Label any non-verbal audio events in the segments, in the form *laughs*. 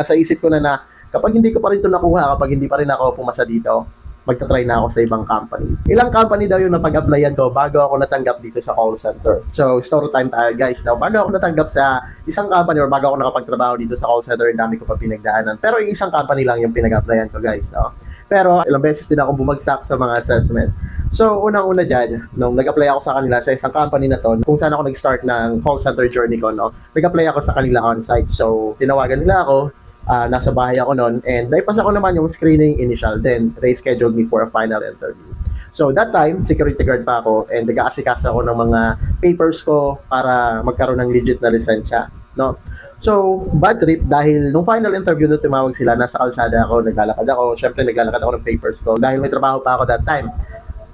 Nasa isip ko na na kapag hindi ko pa rin ito nakuha, kapag hindi pa rin ako pumasa dito, magta-try na ako sa ibang company. Ilang company daw yung napag-applyan ko bago ako natanggap dito sa call center. So, story time tayo guys. Now, bago ako natanggap sa isang company or bago ako nakapagtrabaho dito sa call center, dami ko pa pinagdaanan. Pero yung isang company lang yung pinag-applyan ko guys. No? Pero ilang beses din ako bumagsak sa mga assessment. So, unang-una dyan, nung nag-apply ako sa kanila sa isang company na to, kung saan ako nag-start ng call center journey ko, no, nag-apply ako sa kanila on-site. So, tinawagan nila ako, ah, nasa bahay ako noon, and naipasa ko naman yung screening initial. Then, they scheduled me for a final interview. So, that time, security guard pa ako, and nag-aasikas ako ng mga papers ko para magkaroon ng legit na lisensya, no? So, bad trip dahil nung final interview na tumawag sila, nasa kalsada ako, naglalakad ako. Siyempre, naglalakad ako ng papers ko dahil may trabaho pa ako that time.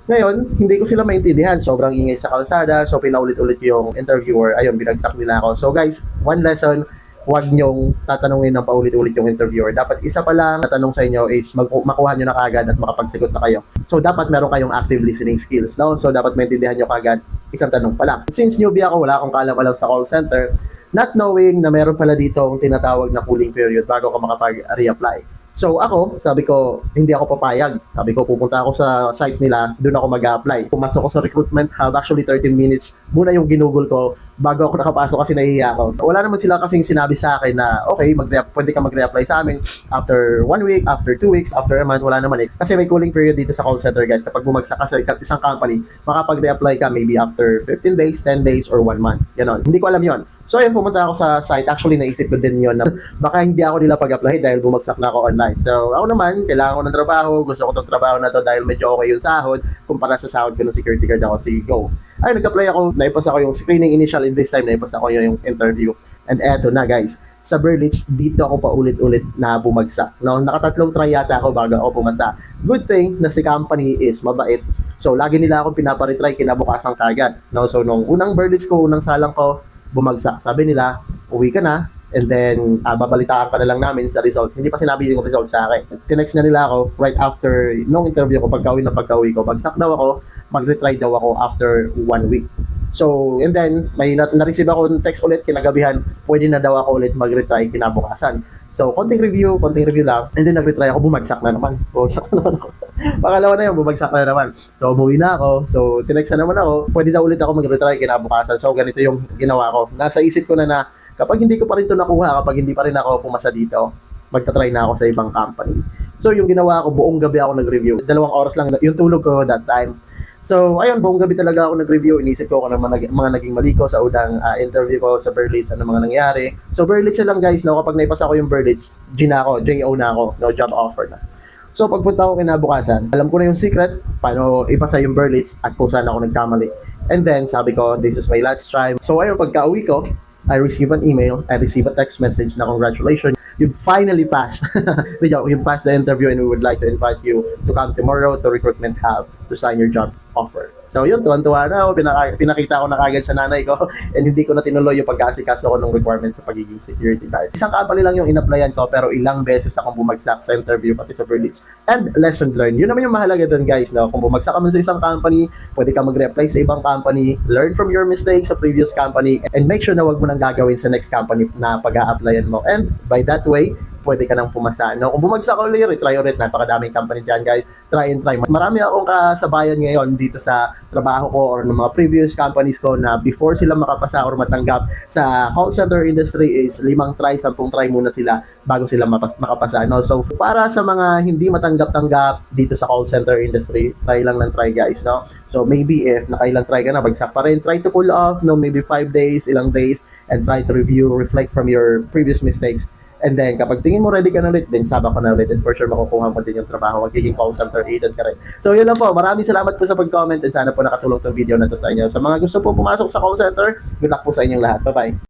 Ngayon, hindi ko sila maintindihan. Sobrang ingay sa kalsada. So, pinaulit-ulit yung interviewer. Ayun, binagsak nila ako. So, guys, one lesson, huwag nyong tatanungin ng paulit-ulit yung interviewer. Dapat isa pa lang tatanong sa inyo is mag- makuha nyo na kagad at makapagsigot na kayo. So, dapat meron kayong active listening skills. No? So, dapat maintindihan nyo kagad isang tanong pa lang. Since newbie ako, wala akong kalam-alam sa call center, not knowing na meron pala dito ang tinatawag na cooling period bago ka makapag-reapply. So ako, sabi ko, hindi ako papayag. Sabi ko, pupunta ako sa site nila, doon ako mag-apply. Pumasok ko sa recruitment hub, actually 13 minutes, muna yung ginugol ko bago ako nakapasok kasi nahihiya ako. Wala naman sila kasing sinabi sa akin na, okay, mag pwede ka mag-reapply sa amin after one week, after two weeks, after a month, wala naman eh. Kasi may cooling period dito sa call center guys. Kapag bumagsak ka sa isang company, makapag-reapply ka maybe after 15 days, 10 days, or 1 month. Ganon. Hindi ko alam yon. So ayun, pumunta ako sa site. Actually, naisip ko din yon na baka hindi ako nila pag-apply dahil bumagsak na ako online. So ako naman, kailangan ko ng trabaho. Gusto ko tong trabaho na to dahil medyo okay yung sahod kumpara sa sahod ko ng security guard ako si Go. Ay, nag-apply ako. Naipasa ko yung screening initial in this time. Naipasa ko yung interview. And eto na guys, sa Berlitz, dito ako pa ulit-ulit na bumagsak. No, nakatatlong try yata ako bago ako pumasa. Good thing na si company is mabait. So, lagi nila akong pinaparetry kinabukasan kagad. No, so nung unang Berlitz ko, unang salang ko, bumagsak. Sabi nila, uwi ka na, and then uh, babalitaan ka na lang namin sa result. Hindi pa sinabi yung result sa akin. Tinext na nila ako right after nung interview ko, pagka-uwi na pagka-uwi ko, bagsak daw ako, mag-retry daw ako after one week. So, and then, may na- na-receive ako ng text ulit kinagabihan, pwede na daw ako ulit mag-retry kinabukasan. So, konting review, konting review lang, and then nag-retry ako, bumagsak na naman. *laughs* Bumagsak na naman ako. Pangalawa na yun, bumagsak na naman. So, umuwi na ako. So, tinext na naman ako, pwede daw ulit ako mag-retry kinabukasan. So, ganito yung ginawa ko. Nasa isip ko na na, kapag hindi ko pa rin ito nakuha, kapag hindi pa rin ako pumasa dito, magta-try na ako sa ibang company. So, yung ginawa ko, buong gabi ako nag-review. Dalawang oras lang yung tulog ko that time. So, ayun, buong gabi talaga ako nag-review. Inisip ko kung ano mga, mga naging mali ko sa unang ah, interview ko sa Berlitz, ano mga nangyari. So, Berlitz lang guys, no? kapag naipasa ko yung Berlitz, G na ako, JO na ako, no job offer na. So, pagpunta ko kinabukasan, alam ko na yung secret, paano ipasa yung Berlitz at kung saan ako nagkamali. And then, sabi ko, this is my last try. So, ayun, pagka uwi ko, I receive an email, I receive a text message na congratulations, you finally passed. *laughs* You passed the interview and we would like to invite you to come tomorrow to Recruitment Hub to sign your job offer. So yun, tuwan-tuwa na ako. Pinaka- pinakita ko na kagad sa nanay ko *laughs* and hindi ko na tinuloy yung pag-asikaso ko ng requirements sa pagiging security guard. Isang company lang yung in-applyan ko pero ilang beses akong bumagsak sa interview pati sa Berlitz. And lesson learned. Yun naman yung mahalaga doon guys. No? Kung bumagsak ka man sa isang company, pwede ka mag-reapply sa ibang company, learn from your mistakes sa previous company, and make sure na wag mo nang gagawin sa next company na pag-a-applyan mo. And by that way, pwede ka nang pumasa. No? Kung bumagsak ulit, retry ulit. Napakadaming company dyan, guys. Try and try. Marami akong kasabayan ngayon dito sa trabaho ko or ng mga previous companies ko na before sila makapasa or matanggap sa call center industry is limang try, sampung try muna sila bago sila makapasa. No? So, para sa mga hindi matanggap-tanggap dito sa call center industry, try lang ng try, guys. No? So, maybe if nakailang try ka na, bagsak pa rin, try to pull off, no? maybe five days, ilang days, and try to review, reflect from your previous mistakes And then, kapag tingin mo ready ka na ulit, then saba ka na ulit and for sure makukuha mo din yung trabaho. Magiging call center agent ka rin. So, yun lang po. Maraming salamat po sa pag-comment and sana po nakatulong tong video na to sa inyo. Sa mga gusto po pumasok sa call center, good luck po sa inyong lahat. Bye-bye.